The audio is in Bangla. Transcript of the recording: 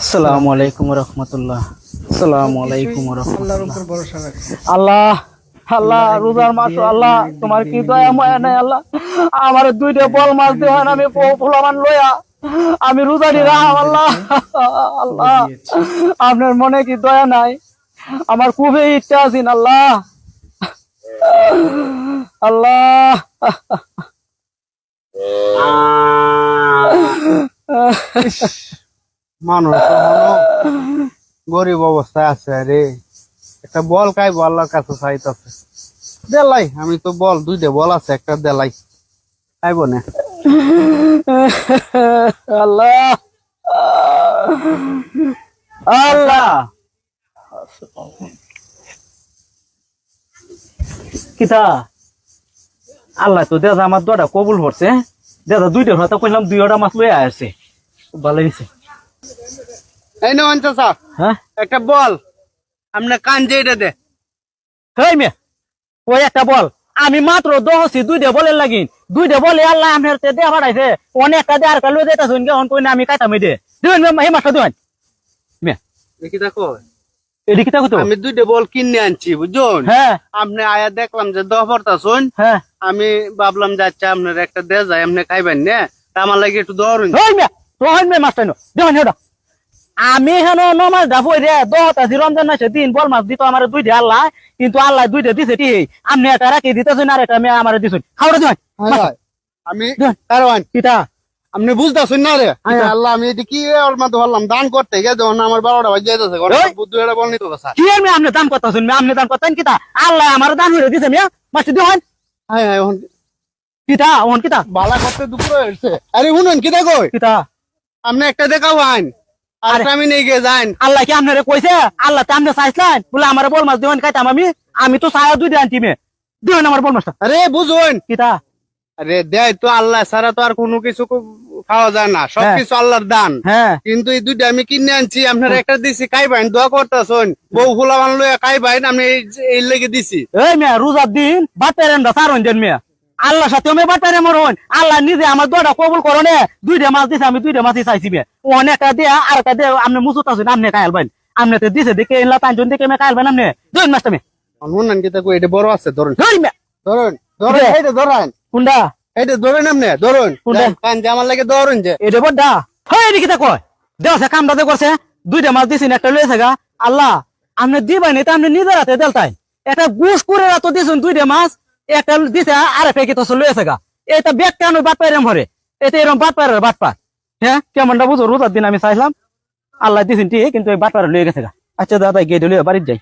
আসসালামু আলাইকুম রহমতুল্লাহ। আসসালামু আলাইকুম রহমতুল্লাহ। আল্লাহ আল্লাহ রোজার মাস আল্লাহ তোমার কি দয়া মায়া নাই আল্লাহ? আমার দুইটা বল মাছ দেওয়া আমি ফুলামান লইয়া আমি রোজারি রাম আল্লাহ। আল্লাহ আপনার মনে কি দয়া নাই? আমার খুবই ইচ্ছা আছেন আল্লাহ? আল্লাহ। মানুষ গরিব অবস্থায় আছে রে একটা বল খাই আল্লাহর কাছে চাইতেছে। দেলাই, আমি তো বল, দুইটা বল আছে, একটা দেলাই। খাইব না। আল্লাহ। আল্লাহ। কিতা? আল্লাহ তো দাদা আমার দোটা কবুল করছে। দাদা দুইটা হয়তো কইলাম দুইটা মাছ লয়ে আসছে। ভালো হয়েছে এই না চাচা হ্যাঁ? একটা বল। আপনি কান যে এটা দে। হেই মে ওই একটা বল। আমি মাত্র দহছি দুইটা বলের লাগিন দুইটা বলে আল্লাহ আপনার তে দেয়া বাড়াইছে। অনেকটা দেয়ার কালো দেতা শুন গে অন কইনা আমি কাটা মেদে মে এই মাছটা দুই মে দেখি দেখো। এদিকে তাকো তো? আমি দুইটা বল কিনে আনছি বুঝুন হ্যাঁ। আপনি আয়া দেখলাম যে দহ পড়তা শুন হ্যাঁ। আমি ভাবলাম যাচ্ছে আপনার একটা দে যায় আপনি খাইবেন না। তা আমার লাগে একটু দরুন ওই মে তো হই মে মাছটা নো দেখুন হেডা আমি হেন নমাজ ডাবই রে দহটা জি রমজান মাসে দিন বল মাছ দিত আমার দুইটা আল্লাহ কিন্তু আল্লাহ দুইটা দিছে টি আপনি এটা রাখি দিতেছেন আর এটা মে আমার দিছেন খাওয়া দিবেন আমি। কারণ কিতা আপনি বুঝতেছেন না রে। আল্লাহ আমি এটি কি মধ্যে বললাম দান করতে গিয়ে যখন আমার বারোটা বাজে যাইতেছে। বুদ্ধ এটা বলনি তো স্যার কি আমি আপনি দান করতে শুনবে আপনি দান করতেন কিতা আল্লাহ আমার দান হইরে দিছে মিয়া মাছটা দিবেন হ্যাঁ হ্যাঁ কিতা ওহন কিতা বালা করতে দুপুর হয়েছে আরে শুনুন কি দেখো কিতা আপনি একটা দেখাও আইন। আর আমি নিয়ে গিয়ে যান আল্লাহ কি আপনারে কইছে? আল্লাহ তো আপনি চাইছিলেন বলে আমার বল মাছ দিবেন খাইতাম আমি। আমি তো দুই দিবেন আমার বল মাছটা আরে বুঝুন। কিতা? আরে দেয় তো আল্লাহ ছাড়া তো আর কোনো কিছু খাওয়া যায় না। সবকিছু আল্লাহর দান। হ্যাঁ। কিন্তু এই দুইটা আমি কিনে আনছি আপনার একটা দিছি খাইবেন দোয়া করতেছুন। বউ ফুলা বানলো খাইবেন আমি এই- এই লেগে দিছি। এই মেয়া রোজার দিন সারন মেয়া। আল্লাহ সাথে আমি বাটারে মরন আল্লাহ নিজে আমার দোয়াটা কবুল করো নে। দুইটা মাছ দিছে আমি দুইটা মাছই চাইছি মে অনেকটা দিয়ে আর একটা দিয়ে আপনি মুসুত আছেন আপনি খাইলবেন আপনি তো দিছে দেখে এলা পাঁচজন দেখে মে খাইলবেন আপনি দুই মাছটা মে শুনুন কি দেখো এটা বড় আছে ধরুন। ধরুন ধরুন? এইটা ধরেন। এইটা ধরেন আপনি ধরুন। কোনটা? কান লাগে ধরুন যে। এটা বড্ডা হয় এদিকে দেখো। দেওয়া কামটা দে করছে। দুইটা মাছ দিছেন একটা লয়েছে গা। আল্লাহ আপনি দিবেন এটা আপনি নিজের হাতে দেলতাই। এটা গুস করে তো দিছেন দুইটা মাছ। একটা দিছে, আর একটা তো আছে গা। এটা বেগ কেন বাট পাইরাম ভরে এটা এরকম বাট পাইরার বাট পা হ্যাঁ কেমনটা বুঝো? রোজার দিন আমি চাইলাম, আল্লাহ দিছেন ঠিক কিন্তু এই বাট পাইরা গেছে গা। আচ্ছা দাদা গিয়ে দিলে বাড়ির যাই।